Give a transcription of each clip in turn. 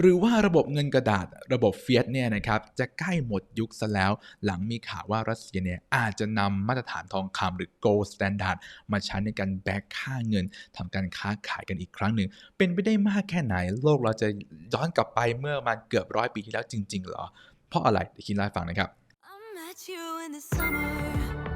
หรือว่าระบบเงินกระดาษระบบเฟียสเนี่ยนะครับจะใกล้หมดยุคซะแล้ว หลังมีข่าวว่ารัสเซียเนี่ยอาจจะนำมาตรฐานทองคำหรือ gold standard มาใช้ในการแบกค่าเงินทำการค้าขายกันอีกครั้งหนึ่ง เป็นไปได้มากแค่ไหน โลกเราจะย้อนกลับไปเมื่อมาเกือบร้อยปีที่แล้วจริงๆเหรอ เพราะอะไรเดี๋ยวคิดเล่าให้ฟังนะครับ I met you in the summer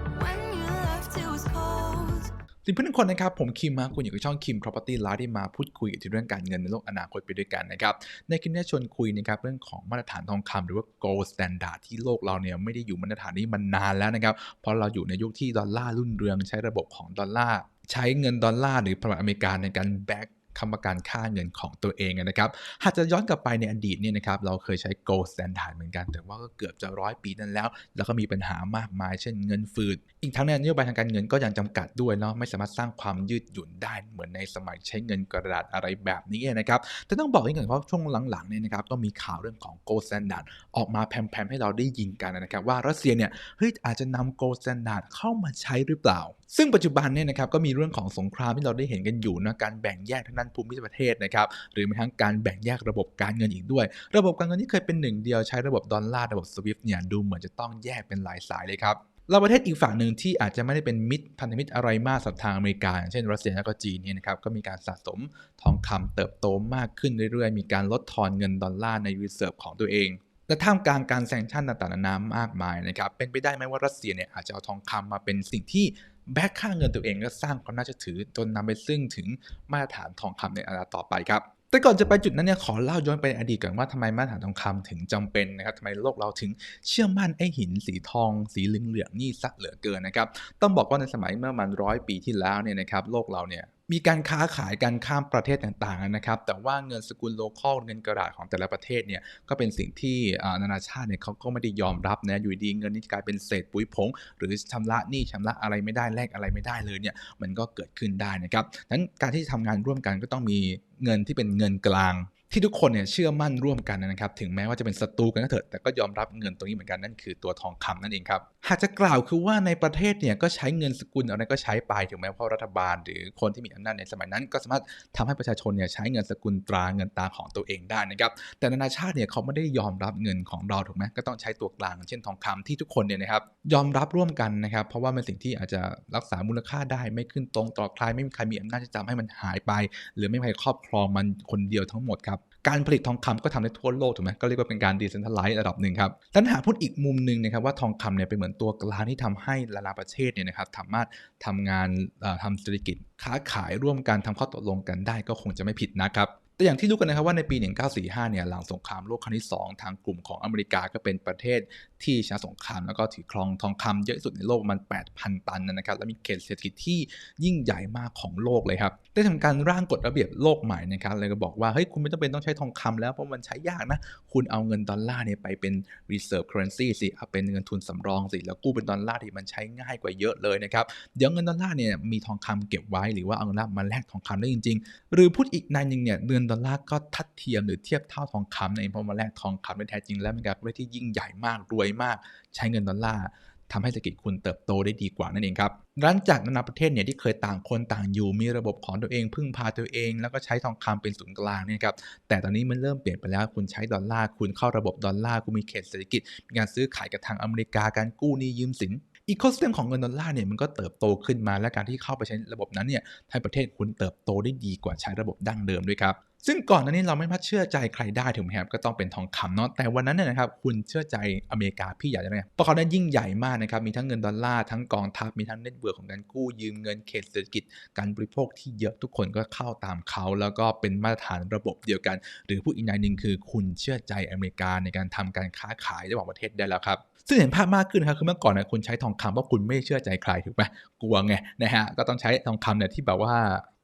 สิ่งเพื่อนทุกคนนะครับ ผมคิมมาคุณอยู่กับช่องคิม Property Live ที่มาพูดคุยถึงเรื่องการเงินในโลกอนาคตไปด้วยกันนะครับ ในคลิปนี้ชวนคุยนะครับเรื่องของมาตรฐานทองคำหรือว่า gold standard ที่โลกเราเนี่ยไม่ได้อยู่มาตรฐานนี้มานานแล้วนะครับ เพราะเราอยู่ในยุคที่ดอลลาร์รุ่นเรืองใช้ระบบของดอลลาร์ใช้เงินดอลลาร์หรือพันธบัตรอเมริกาในการแบ็ก คำประกันค่าเงินของตัวเองนะครับ หากจะย้อนกลับไปในอดีตเนี่ยนะครับเราเคยใช้ gold standard เหมือนกัน แต่ว่าก็เกือบจะร้อยปีนั้นแล้ว แล้วก็มีปัญหามากมาย เช่นเงินฝืด อีกทั้งเนี่ยนโยบายทางการเงินก็ยังจำกัดด้วยเนาะไม่สามารถสร้างความยืดหยุ่นได้เหมือนในสมัยใช้เงินกระดาษอะไรแบบนี้นะครับแต่ต้องบอกอย่างหนึ่งว่าช่วงหลังๆเนี่ยนะครับก็มีข่าวเรื่องของ gold standard ออกมาแพร่ๆให้เราได้ยินกันนะครับ ว่ารัสเซียเนี่ยเฮ้ยอาจจะนำ gold standard เข้ามาใช้หรือเปล่า ซึ่งปัจจุบันเนี่ยนะครับก็มีเรื่องของสงครามที่เราได้เห็นกันอยู่นะการแบ่งแยกทางด้านภูมิประเทศนะครับหรือแม้ทั้งการแบ่งแยกระบบการเงินอีกด้วย ระบบการเงินที่เคยเป็นหนึ่งเดียวใช้ระบบดอลลาร์ระบบ SWIFT เนี่ยดูเหมือนจะต้องแยกเป็นหลายสายเลยครับเราประเทศอีกฝั่งหนึ่งที่อาจจะไม่ได้เป็นมิตรพันธมิตรอะไรมากสับทางอเมริกาเช่นรัสเซียและก็จีนเนี่ยนะครับก็มีการสะสมทองคำเติบโตมากขึ้นเรื่อยๆ มีการลดทอนเงินดอลลาร์ในรีเซิร์ฟของตัวเองและท่ามกลางการแซงชั่นต่างๆนานามากมายนะครับเป็นไปได้ไหมว่ารัสเซียเนี่ยอาจจะเอาทองคำมาเป็นสิ่งที่ แบกค่าเงินตัวเองและสร้างความน่าเชื่อถือจนนำไปซึ่งถึงมาตรฐานทองคำในอนาคตต่อไปครับแต่ก่อนจะไปจุดนั้นเนี่ยขอเล่าย้อนไปอดีตก่อนว่าทำไมมาตรฐานทองคำถึงจำเป็นนะครับทำไมโลกเราถึงเชื่อมั่นไอ้หินสีทอง สีเหลืองๆนี่สักเหลือเกินนะครับต้องบอกว่าในสมัยเมื่อประมันร้อยปีที่แล้วเนี่ยนะครับโลกเราเนี่ย มีการค้าขายกันข้ามประเทศต่างๆนะครับ แต่ว่าเงินสกุลโลคอลเงินกระดาษของแต่ละประเทศเนี่ยก็เป็นสิ่งที่นานาชาติเนี่ยเขาก็ไม่ได้ยอมรับนะอยู่ดีเงินนี่กลายเป็นเศษปุ๋ยผง หรือชำระหนี้ชำระอะไรไม่ได้แลกอะไรไม่ได้เลยเนี่ยมันก็เกิดขึ้นได้นะครับนั้นการที่ทำงานร่วมกันก็ต้องมีเงินที่เป็นเงินกลาง ที่ทุกคนเนี่ยเชื่อมั่นร่วมกันนะครับ ถึงแม้ว่าจะเป็นศัตรูกันก็เถอะแต่ก็ยอมรับเงินตรงนี้เหมือนกันนั่นคือตัวทองคำนั่นเองครับ หากจะกล่าวคือว่าในประเทศเนี่ยก็ใช้เงินสกุลอะไรก็ใช้ไปถึงแม้ว่ารัฐบาล หรือคนที่มีอำนาจในสมัยนั้น ก็สามารถทำให้ประชาชนเนี่ยใช้เงินสกุลตราเงินตราของตัวเองได้นะครับ แต่นานาชาติเนี่ยเขาไม่ได้ยอมรับเงินของเราถูกไหมก็ต้องใช้ตัวกลาง เช่นทองคำที่ทุกคนเนี่ยนะครับยอมรับร่วมกันนะครับ เพราะว่าเป็นสิ่งที่อาจจะรักษามูลค่าได้ไม่ขึ้นตรงต่อใครไม่มีใครมีอำนาจจะทำให้มันหายไป หรือไม่มีใครครอบครองมันคนเดียวทั้งหมดครับ การผลิตทองคำก็ทำได้ทั่วโลกถูกไหมก็เรียกว่าเป็นการดีเซนทัลไลซ์ระดับหนึ่งครับดังนั้นหากพูดอีกมุมหนึ่งนะครับว่าทองคำเนี่ยเป็นเหมือนตัวกลางที่ทำให้หลายๆประเทศเนี่ยนะครับสามารถทำงานเอ่อทำเศรกิจค้าขายร่วมกันทำข้อตกลงกันได้ก็คงจะไม่ผิดนะครับแต่อย่างที่รู้กันนะครับว่าในปี 1945 เนี่ยหลังสงครามโลกครั้งที่ 2 ทางกลุ่มของอเมริกาก็เป็นประเทศที่ชนะสงครามแล้วก็ถือครองทองคำเยอะที่สุดในโลกมัน 8,000 ตันนะครับ และมีเขตเศรษฐกิจที่ยิ่งใหญ่มากของโลกเลยครับ ได้ทำการร่างกฎระเบียบโลกใหม่นะครับเลยก็บอกว่า เฮ้ย คุณไม่จำเป็นต้องใช้ทองคำแล้ว เพราะมันใช้ยากนะ คุณเอาเงินดอลลาร์เนี่ยไปเป็น reserve currency สิเอาเป็นเงินทุนสำรองสิ แล้วกู้เป็นดอลลาร์ที่มันใช้ง่ายกว่าเยอะเลยนะครับ เดี๋ยวเงินดอลลาร์เนี่ยมีทองคำเก็บไว้หรือว่าเอาเงินดอลลาร์มาแลกทองคำได้จริง ๆ หรือพูดอีกในหนึ่งเนี่ยเงินดอลลาร์ก็ทัดเทียมหรือเทียบเท่าทองคำนั่นเองเพราะมาแลกทองคำได้แท้จริงแล้วเป็นการประเทศที่ยิ่งใหญ่มากรวยมากใช้เงินดอลลาร์ทำให้เศรษฐกิจคุณเติบโตได้ดีกว่านั่นเองครับหลังจากนานาประเทศเนี่ยที่เคยต่างคนต่างอยู่มีระบบของตัวเอง พึ่งพาตัวเอง แล้วก็ใช้ทองคำเป็นศูนย์กลางเนี่ยครับแต่ตอนนี้มันเริ่มเปลี่ยนไปแล้วคุณใช้ดอลลาร์คุณเข้าระบบดอลลาร์คุณมีเขตเศรษฐกิจมีการซื้อขายกับทางอเมริกาการกู้หนี้ยืมสิน อีโคซิสเต็มของเงินดอลลาร์เนี่ยมันก็เติบโตขึ้นมาและการที่เข้าไปใช้ระบบนั้นเนี่ยให้ประเทศคุณเติบโตได้ดีกว่าใช้ระบบดั้งเดิมด้วยครับซึ่งก่อนหน้านี้เราไม่พัดเชื่อใจใครได้ถูกไหมครับก็ต้องเป็นทองคำเนาะแต่วันนั้นเนี่ยนะครับคุณเชื่อใจอเมริกาพี่ใหญ่ได้ไหมเพราะเขานั้นยิ่งใหญ่มากนะครับมีทั้งเงินดอลลาร์ทั้งกองทัพมีทั้งเน็ตเวิร์กของการกู้ยืมเงินเขตเศรษฐกิจการบริโภคที่เยอะทุกคนก็เข้าตามเขาแล้วก็เป็นมาตรฐานระบบเดียวกัน หรือผู้อีกในหนึ่งคือ คุณเชื่อใจอเมริกาในการทำการค้าขายระหว่างประเทศได้แล้วครับ ซึ่งเห็นภาพมากขึ้นครับคือเมื่อก่อนนะคุณใช้ทองคำเพราะคุณไม่เชื่อใจใครถูกไหมกลัวไงนะฮะก็ต้องใช้ทองคำเนี่ยที่แบบว่า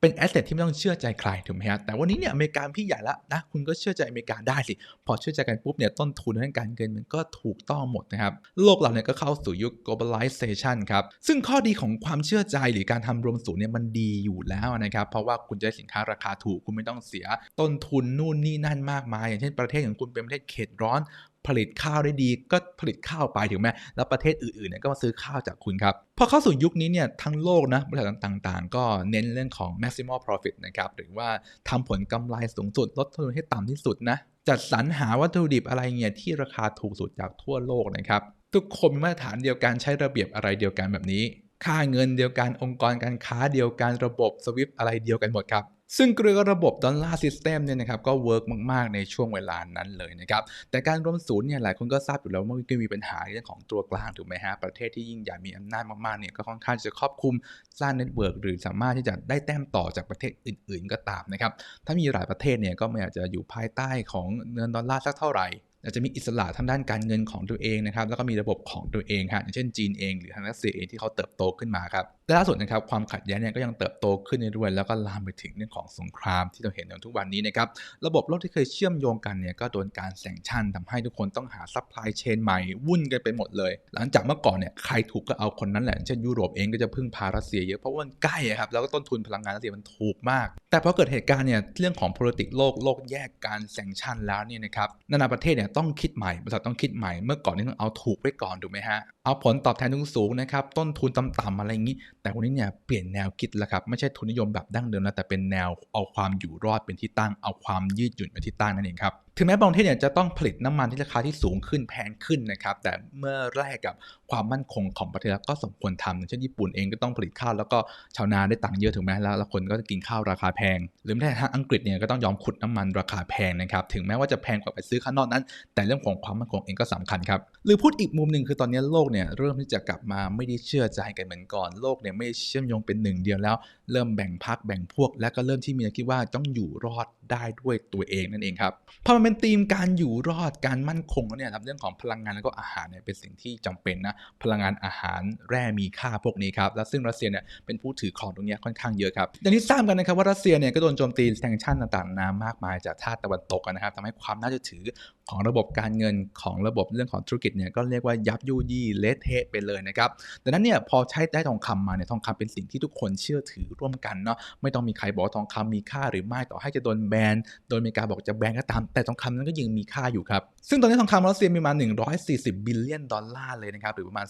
เป็นแอสเซทที่ไม่ต้องเชื่อใจใครถูกไหมฮะแต่วันนี้เนี่ยอเมริกาพี่ใหญ่ล้วนะคุณก็เชื่อใจอเมริกาได้สิ พอเชื่อใจกันปุ๊บเนี่ยต้นทุนทางการเงินมันก็ถูกต้องหมดนะครับโลกเราเนี่ยก็เข้าสู่ยุค globalization ครับซึ่งข้อดีของความเชื่อใจหรือการทำรวมศูนย์เนี่ยมันดีอยู่แล้วนะครับเพราะว่าคุณจะได้สินค้าราคาถูกคุณไม่ต้องเสียต้นทุนนู่นนี่นั่นมากมาย อย่างเช่นประเทศของคุณเป็นประเทศเขตร้อน ผลิตข้าวได้ดี ก็ผลิตข้าวไปถึงแม้แล้วประเทศอื่นๆเนี่ยก็มาซื้อข้าวจากคุณครับพอเข้าสู่ยุคนี้เนี่ยทั้งโลกนะบริษัทต่างๆ ก็เน้นเรื่องของ maximal profit นะครับหรือว่าทำผลกำไรสูงสุดลดต้นทุนให้ต่ำที่สุดนะจัดสรรหาวัตถุดิบอะไรเงี้ยที่ราคาถูกสุดจากทั่วโลกนะครับทุกคนมีมาตรฐานเดียวกันใช้ระเบียบอะไรเดียวกันแบบนี้ ค่าเงินเดียวกันองค์กรการค้าเดียวกันระบบสวิฟอะไรเดียวกันหมดครับซึ่งเกลือระบบดอลลาร์ซิสเต็มเนี่ยนะครับก็เวิร์กมาก ๆ ในช่วงเวลานั้นเลยนะครับแต่การรวมศูนย์เนี่ยหลายคนก็ทราบอยู่แล้วว่ามันก็มีปัญหาเรื่องของตัวกลางถูกไหมฮะประเทศที่ยิ่งใหญ่มีอำนาจมากๆเนี่ยก็ค่อนข้างจะครอบคลุมสร้างเน็ตเวิร์กหรือสามารถที่จะได้แต้มต่อจากประเทศอื่น ๆ ก็ตามนะครับถ้ามีหลายประเทศเนี่ยก็ไม่อาจจะอยู่ภายใต้ของเงินดอลลาร์สักเท่าไหร่ อาจจะมีอิสระทางด้านการเงินของตัวเองนะครับ แล้วก็มีระบบของตัวเองฮะอย่างเช่นจีนเองหรือทางรัสเซียเองที่เขาเติบโตขึ้นมาครับแต่ล่าสุดนะครับความขัดแย้งเนี่ยก็ยังเติบโตขึ้นเรื่อยๆแล้วก็ลามไปถึงเรื่องของสงครามที่เราเห็นในทุกวันนี้นะครับ ระบบโลกที่เคยเชื่อมโยงกันเนี่ยก็โดนการแซงชันทำให้ทุกคนต้องหาซัพพลายเชนใหม่วุ่นกันไปหมดเลย หลังจากเมื่อก่อนเนี่ยใครถูกก็เอาคนนั้นแหละอย่างเช่นยุโรปเองก็จะพึ่งพารัสเซียเยอะเพราะว่ามันใกล้ครับแล้วก็ต้นทุนพลังงานรัสเซียมันถูกมาก แต่พอเกิดเหตุการณ์เนี่ยเรื่องของ politics โลกโลกแยกการแซงชันแล้วเนี่ยนะครับนานาประเทศเนี่ยต้องคิดใหม่บริษัทต้องคิดใหม่ เมื่อก่อนนี้ต้องเอาถูกไว้ก่อนถูกไหมฮะเอาผลตอบแทนสูงๆนะครับ ต้นทุนต่ำๆอะไรอย่างนี้ แต่วันนี้เนี่ยเปลี่ยนแนวคิดแล้วครับ ไม่ใช่ทุนนิยมแบบดั้งเดิมแล้วแต่เป็นแนวเอาความอยู่รอดเป็นที่ตั้ง เอาความยืดหยุ่นเป็นที่ตั้งนั่นเองครับถึงแม้บางประเทศเนี่ยจะต้องผลิตน้ำมันที่ราคาที่สูงขึ้นแพงขึ้นนะครับ แต่เมื่อแรกกับความมั่นคงของประเทศก็สมควรทำอย่างเช่นญี่ปุ่นเองก็ต้องผลิตข้าวแล้วก็ชาวนาได้ตังค์เยอะถูกไหมแล้วแล้วคนก็จะกินข้าวราคาแพง หรือแม้แต่ทางอังกฤษเนี่ยก็ต้องยอมขุดน้ำมันราคาแพงนะครับถึงแม้ว่าจะแพงกว่าไปซื้อข้างนอกนั้น แต่เรื่องของความมั่นคงเองก็สำคัญครับหรือพูดอีกมุมหนึ่งคือตอนนี้โลกเนี่ยเริ่มที่จะกลับมาไม่ได้เชื่อใจกันเหมือนก่อนโลกเนี่ยไม่เชื่อมโยงเป็นหนึ่งเดียวแล้วเริ่มแบ่งพรรคแบ่งพวก และก็เริ่มที่มีแนวคิดว่าต้องอยู่รอดได้ด้วยตัวเองนั่นเองครับพอมันเป็นธีมการอยู่รอดการมั่นคงแล้วเนี่ยครับเรื่องของพลังงานแล้วก็อาหารเนี่ยเป็นสิ่งที่จำเป็นนะพลังงานอาหารแร่มีค่าพวกนี้ครับและซึ่งรัสเซียเนี่ยเป็นผู้ถือครองตรงนี้ค่อนข้างเยอะครับอย่างที่ทราบกันนะครับว่ารัสเซียเนี่ยก็โดนโจมตีแซงชั่นต่างๆนามากมายจากชาติตะวันตกนะครับทำให้ความน่าเชื่อถือของระบบการเงินของระบบเรื่องของธุรกิจเนี่ยก็เรียกว่ายับยุยี่เละเทะไปเลยนะครับดังนั้นเนี่ยพอใช้ได้ทองคำมาเนี่ยทองคำเป็นสิ่งที่ทุกคนเชื่อถือร่วมกันเนาะไม่ต้องมีใครบอกทองคำมีค่าหรือไม่ต่อให้จะโดนแบนโดยอเมริกาบอกจะแบนก็ตาม แต่ทองคำนั้นก็ยังมีค่าอยู่ครับ ซึ่งตอนนี้ทองคำรัสเซียมีประมา 140 บิลเลียนดอลลาร์เลยนะครับหรือประมาณ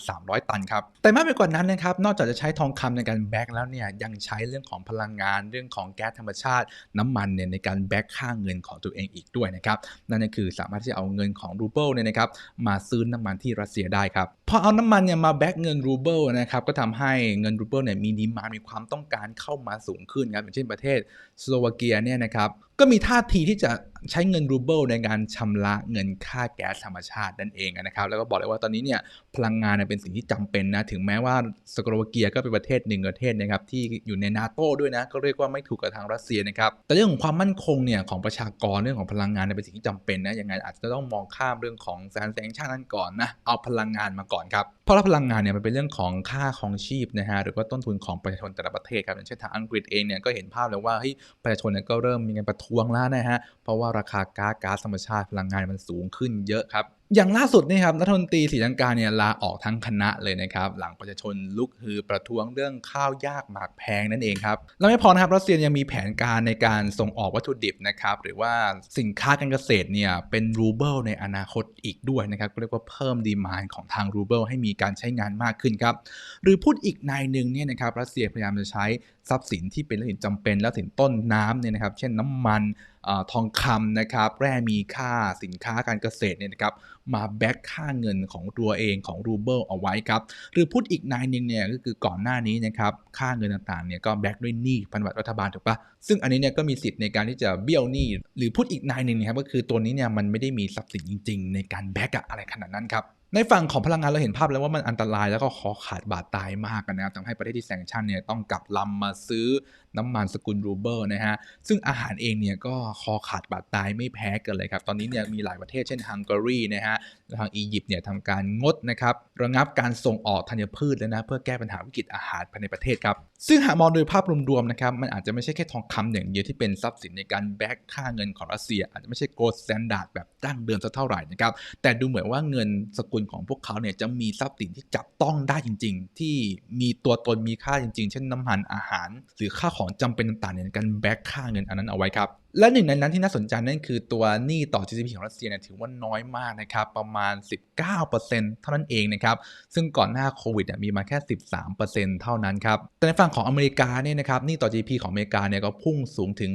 2,300 ตันครับแต่มากไปกว่านั้นนะครับนอกจากจะใช้ทองคำในการแบกแล้วเนี่ยยังใช้เรื่องของพลังงานเรื่องของแก๊สธรรมชาติ น้ำมันเนี่ยในการแบกค่าเงินของตัวเองอีกด้วยนะครับนั่นก็คือสามารถที่จะเอาเงินของรูเบิลเนี่ยนะครับมาซื้อน้ำมันที่รัสเซียได้ครับพอเอาน้ำมันเนี่ยมาแบกเงินรูเบิลนะครับก็ทำให้เงินรูเบิลเนี่ยมีดีมามีความต้องการเข้ามาสูงขึ้นครับอย่างเช่นประเทศสโลวาเกียเนี่ยนะครับ ก็มีท่าทีที่จะใช้เงินรูเบิลในการชำระเงินค่าแก๊สธรรมชาตินั่นเองนะครับ แล้วก็บอกเลยว่าตอนนี้เนี่ยพลังงานเป็นสิ่งที่จำเป็นนะ ถึงแม้ว่าสโลวาเกียก็เป็นประเทศหนึ่งประเทศนะครับที่อยู่ในนาโต้ด้วยนะ ก็เรียกว่าไม่ถูกกับทางรัสเซียนะครับ แต่เรื่องของความมั่นคงเนี่ยของประชากรเรื่องของพลังงานเป็นสิ่งที่จำเป็นนะยังไงอาจจะต้องมองข้ามเรื่องของแซนแซงชั่นนั้นก่อนนะเอาพลังงานมาก่อนครับเพราะว่าพลังงานเนี่ยมันเป็นเรื่องของค่าของชีพนะฮะหรือว่าต้นทุนของประชาชนแต่ละประเทศครับอย่างเช่นทางอังกฤษเองเนี่ยก็เห็นภาพเลยว่าเฮ้ยประชาชนเนี่ยก็เริ่มมีการประท้วงแล้วนะฮะ เพราะว่าราคาก๊าซก๊าซธรรมชาติพลังงานมันสูงขึ้นเยอะครับ อย่างล่าสุดนี่ครับรัฐมนตรีศรีลังกาเนี่ยลาออกทั้งคณะเลยนะครับ หลังประชาชนลุกฮือประท้วงเรื่องข้าวยากหมากแพงนั่นเองครับแล้วไม่พอนะครับรัสเซียยังมีแผนการในการส่งออกวัตถุดิบนะครับหรือว่าสินค้าการเกษตรเนี่ยเป็นรูเบิลในอนาคตอีกด้วยนะครับก็เรียกว่าเพิ่มดีมานของทางรูเบิลให้มีการใช้งานมากขึ้นครับหรือพูดอีกนายหนึ่งเนี่ยนะครับรัสเซียพยายามจะใช้ทรัพย์สินที่เป็นสินจำเป็นและสินต้นน้ำเนี่ยนะครับเช่นน้ำมัน อทองคำนะครับแร่มีค่าสินค้าการเกษตรเนี่ยนะครับมาแบ็กค่าเงินของตัวเองของรูเบิลเอาไว้ครับ หรือพูดอีกนายหนึ่งเนี่ยก็คือก่อนหน้านี้นะครับค่าเงินต่างๆเนี่ยก็แบ็กด้วยหนี้พันธบัตรรัฐบาลถูกปะซึ่งอันนี้เนี่ยก็มีสิทธิ์ในการที่จะเบี้ยวหนี้หรือพูดอีกนายหนึ่งนะครับก็คือตัวนี้เนี่ยมันไม่ได้มีทรัพย์สินจริง ๆ ในการแบ็กอะไรขนาดนั้นครับในฝั่งของพลังงานเราเห็นภาพแล้วว่ามันอันตรายแล้วก็คอขาดบาดตายมากนะครับทำให้ประเทศที่แซงชั่นเนี่ยต้องกลับลำมาซื้อ น้ำมันสกุลรูเบิลนะฮะซึ่งอาหารเองเนี่ยก็คอขาดบาดตายไม่แพ้กันเลยครับ ตอนนี้เนี่ยมีหลายประเทศเช่นฮังการีนะฮะทางอียิปต์เนี่ยทำการงดนะครับระงับการส่งออกธัญพืชแล้วนะเพื่อแก้ปัญหาวิกฤตอาหารภายในประเทศครับซึ่งหากมองโดยภาพรวมๆนะครับมันอาจจะไม่ใช่แค่ทองคำอย่างเดียวที่เป็นทรัพย์สินในการแบกค่าเงินของรัสเซีย อาจจะไม่ใช่โกลด์สแตนดาร์ดแบบดั้งเดิมสักเท่าไหร่นะครับแต่ดูเหมือนว่าเงินสกุลของพวกเขาเนี่ยจะมีทรัพย์สินที่จับต้องได้จริง ๆ ที่มีตัวตนมีค่าจริง ๆ เช่นน้ำมันอาหาร หรือค่าของจำเป็นต่างๆในการแบ็กค่าเงินอันนั้นเอาไว้ครับ และหนึ่งในนั้นที่น่าสนใจนั่นคือตัวหนี้ต่อ GDP ของรัสเซียเนี่ยถือว่าน้อยมากนะครับประมาณ 19%เท่านั้นเองนะครับซึ่งก่อนหน้าโควิดมีมาแค่ 13%เท่านั้นครับแต่ในฝั่งของอเมริกาเนี่ยนะครับหนี้ต่อ GDP ของอเมริกาเนี่ยก็พุ่งสูงถึง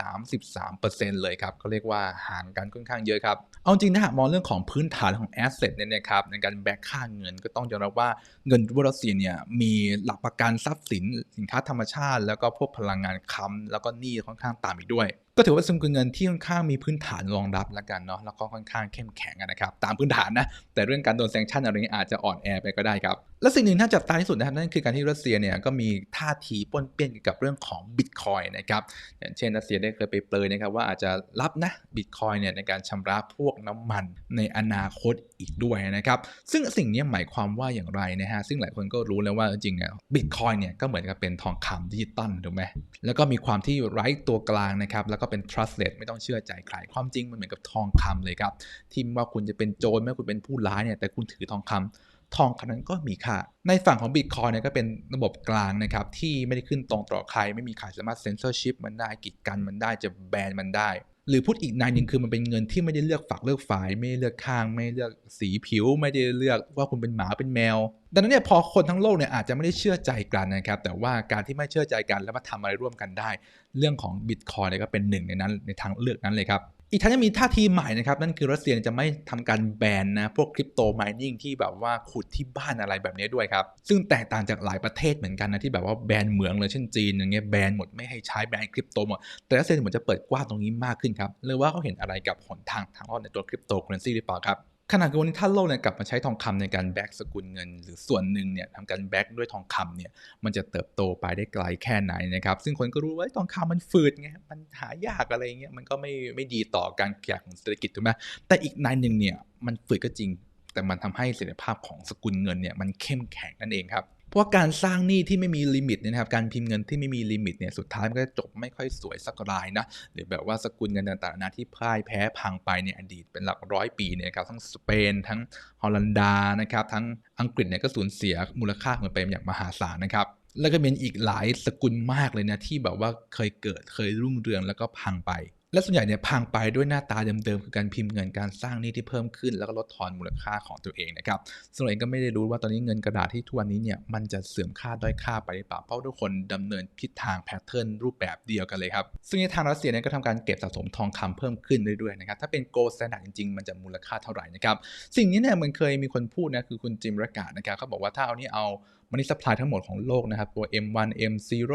133%เลยครับก็เรียกว่าห่างกันค่อนข้างเยอะครับเอาจริงนะหามองเรื่องของพื้นฐานของแอสเซทเนี่ยนะครับในการแบกค่าเงินก็ต้องยอมรับว่าเงินรัสเซียเนี่ยมีหลักประกันทรัพย์สินสินค้าธรรมชาติ แล้วก็พวกพลังงานค้ำแล้วก็หนี้ค่อนข้างตามอีกด้วย like ก็ถือว่าสกุลเงินที่ค่อนข้างมีพื้นฐานรองรับแล้วกันเนาะแล้วก็ค่อนข้างเข้มแข็งนะครับตามพื้นฐานนะแต่เรื่องการโดนแซงชั่นอะไรเงี้ยอาจจะอ่อนแอไปก็ได้ครับและสิ่งหนึ่งที่จับตาที่สุดนะครับนั่นคือการที่รัสเซียเนี่ยก็มีท่าทีป้นเปี้ยนเกี่ยวกับเรื่องของบิตคอยนะครับอย่างเช่นรัสเซียได้เคยไปเปรยนะครับว่าอาจจะรับนะบิตคอยเนี่ยในการชำระพวกน้ำมันในอนาคตอีกด้วยนะครับซึ่งสิ่งนี้หมายความว่าอย่างไรนะฮะซึ่งหลายคนก็รู้แล้วว่าจริงๆเนี่ยบิตคอยเนี่ยก็เหมือนกับเป็นทองคำดิจิตอลถูกไหมแล้วก็มีความที่ไร้ตัวกลางนะครับแล้วก็เป็น trustless ไม่ต้องเชื่อใจใคร ความจริงมันเหมือนกับทองคำเลยครับ ที่ว่าคุณจะเป็นโจรไม่ว่าคุณเป็นผู้ร้ายเนี่ยแต่คุณถือทองคำทองคำนั้นก็มีค่า ในฝั่งของ Bitcoin เนี่ยก็เป็นระบบกลางนะครับที่ไม่ได้ขึ้นตรงต่อใคร ไม่มีใครสามารถเซนเซอร์ชิพมันได้กีดกันมันได้จะแบนมันได้ หรือพูดอีกนายหนึ่งคือมันเป็นเงินที่ไม่ได้เลือกฝักเลือกฝ่าย ไม่ได้เลือกข้าง ไม่เลือกสีผิว ไม่ได้เลือกว่าคุณเป็นหมาเป็นแมว ดังนั้นเนี่ยพอคนทั้งโลกเนี่ยอาจจะไม่ได้เชื่อใจกันนะครับ แต่ว่าการที่ไม่เชื่อใจกันแล้วมาทำอะไรร่วมกันได้ เรื่องของ Bitcoin เนี่ยก็เป็นหนึ่งในนั้นในทางเลือกนั้นเลยครับ อีกทั้งยังมีท่าทีใหม่นะครับ นั่นคือรัสเซียจะไม่ทำการแบนนะพวกคริปโตม i นิ่งที่แบบว่าขุดที่บ้านอะไรแบบนี้ด้วยครับ ซึ่งแตกต่างจากหลายประเทศเหมือนกันนะที่แบบว่าแบนเหมืองเลยเช่นจีนอย่างเงี้ยแบนหมดไม่ให้ใช้แบนคริปโตหมดแต่รัสเซียเหมือนจะเปิดกว้างตรงนี้มากขึ้นครับเลยว่าเขาเห็นอะไรกับหนทางทางรอดในตัวคริปโตเคอเรนซีหรือเปล่าครับ ขณะที่วันนี้ถ้าโลกเนี่ยกลับมาใช้ทองคำในการแบ็กสกุลเงิน หรือส่วนหนึ่งเนี่ยทำการแบ็กด้วยทองคำเนี่ยมันจะเติบโตไปได้ไกลแค่ไหนนะครับซึ่งคนก็รู้ว่าทองคำมันฝืดไงมันหายากอะไรเงี้ยมันก็ไม่ไม่ดีต่อการแข่งของเศรษฐกิจถูกไหมแต่อีกนายหนึ่งเนี่ยมันฝืดก็จริง แต่มันทำให้เสถียรภาพของสกุลเงินเนี่ยมันเข้มแข็งนั่นเองครับ ราะการสร้างหนี้ที่ไม่มีลิมิตเนี่ยนะครับการพิมพ์เงินที่ไม่มีลิมิตเนี่ยสุดท้ายมันก็จะจบไม่ค่อยสวยสักรายนะหรือแบบว่าสกุลเงินต่างๆนานาที่พ่ายแพ้พังไปในอดีตเป็นหลักร้อยปีเนี่ยครับทั้งสเปน ทั้งฮอลันดานะครับทั้งอังกฤษเนี่ยก็สูญเสียมูลค่าของมันไปอย่างมหาศาลนะครับแล้วก็มีอีกหลายสกุลมากเลยนะที่แบบว่าเคยเกิดเคยรุ่งเรืองแล้วก็พังไป และส่วนใหญ่เนี่ยพังไปด้วยหน้าตาเดิมๆคือการพิมพ์เงินการสร้างหนี้ที่เพิ่มขึ้น แล้วก็ลดทอนมูลค่าของตัวเองนะครับส่วนเองก็ไม่ได้รู้ว่าตอนนี้เงินกระดาษที่ทุกวันนี้เนี่ยมันจะเสื่อมค่าด้อยค่าไปหรือเปล่าเพราะทุกคนดำเนินทิศทางแพทเทิร์นรูปแบบเดียวกันเลยครับซึ่งในทางรัสเซียเนี่ยก็ทำการเก็บสะสมทองคำเพิ่มขึ้นเรื่อยๆนะครับถ้าเป็นโกลด์สแตนดาร์ดจริงๆ มันจะมูลค่าเท่าไหร่นะครับสิ่งนี้เนี่ยมันเคยมีคนพูดนะคือคุณจิมรากาศนะครับเขาบอกว่าถ้าเอานี่เอา มันนี่สปายทั้งหมดของโลกนะครับตัว M1 M0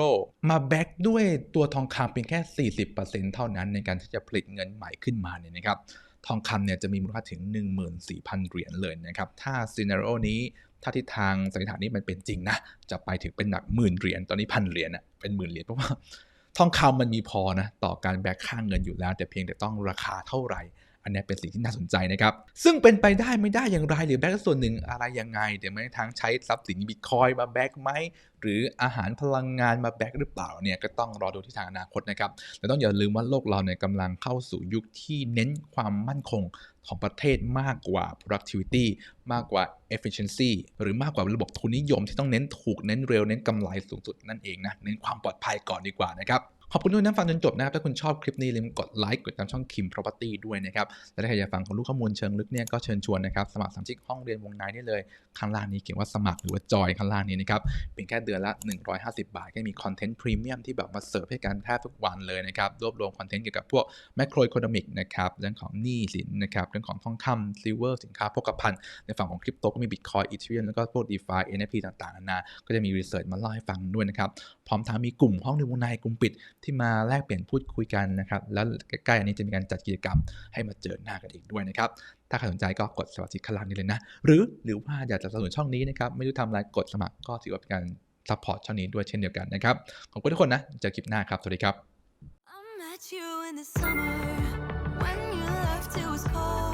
มาแบ็กด้วยตัวทองคำเพียงแค่ 40%เท่านั้นในการที่จะผลิตเงินใหม่ขึ้นมาเนี่ยนะครับทองคำเนี่ยจะมีมูลค่าถึง 14,000 เหรียญเลยนะครับ ถ้าซีนารีโอนี้ถ้าทิศทางสันนิษฐานนี้มันเป็นจริงนะ จะไปถึงเป็นหนักหมื่นเหรียญ ตอนนี้พันเหรียญอะเป็นหมื่นเหรียญเพราะว่าทองคำมันมีพอนะ ต่อการแบกค่างเงินอยู่แล้ว แต่เพียงแต่ต้องราคาเท่าไหร่ อันนี้เป็นสิ่งที่น่าสนใจนะครับ ซึ่งเป็นไปได้ไม่ได้อย่างไรหรือแบ็กส่วนหนึ่งอะไรยังไงเดี๋ยวไม่ทั้งใช้ทรัพย์สินบิตคอยมาแบ็กไหมหรืออาหารพลังงานมาแบ็กหรือเปล่าเนี่ยก็ต้องรอดูที่ทางอนาคตนะครับแต่ต้องอย่าลืมว่าโลกเราเนี่ยกำลังเข้าสู่ยุคที่เน้นความมั่นคงของประเทศมากกว่า productivity มากกว่า efficiency หรือมากกว่าระบบทุนนิยมที่ต้องเน้นถูกเน้นเร็วเน้นกำไรสูงสุดนั่นเองนะเน้นความปลอดภัยก่อนดีกว่านะครับ ขอบคุณทุกท่านฟังจนจบนะครับ ถ้าคุณชอบคลิปนี้ลืมกดไลค์กดตามช่อง Kim Property ด้วยนะครับ และถ้าใครอยากฟังของลูกข้อมูลเชิงลึกเนี่ยก็เชิญชวนนะครับ สมัครสมาชิกห้องเรียนวงในได้เลย ข้างล่างนี้เขียนว่าสมัครหรือว่าจอยข้างล่างนี้นะครับเป็นแค่เดือนละ 150 บาทก็มีคอนเทนต์พรีเมียมที่แบบมาเสิร์ฟให้กันแทบทุกวันเลยนะครับรวบรวมคอนเทนต์เกี่ยวกับพวก macro economic นะครับเรื่องของหนี้สินนะครับเรื่องของทองคำซิลเวอร์สินค้าโภคภัณฑ์ในฝั่งของคริปโตก็มี Bitcoin Ethereum แล้วก็พวก DeFi NFT ต่างๆนานาก็จะมีรีเสิร์ชมาเล่าให้ฟังด้วยนะครับพร้อมทั้งมีกลุ่มห้องเรียนวงในกลุ่มปิดที่มาแลกเปลี่ยนพูดคุยกันนะครับแล้วใกล้ๆอันนี้จะมีการจัดกิจกรรมให้มาเจอหน้ากันอีกด้วยนะครับถ้าใครสนใจก็กดสมัครสิทธิ์ข้างล่างนี้เลยนะหรือหรือว่าอยากจะสนับสนุนช่องนี้นะครับไม่รู้ทำอะไรกดสมัครก็ถือว่าเป็นการซัพพอร์ตช่องนี้ด้วยเช่นเดียวกันนะครับขอบคุณทุกคนนะเจอคลิปหน้าครับสวัสดีครับ I met you in the summer when you left it was cold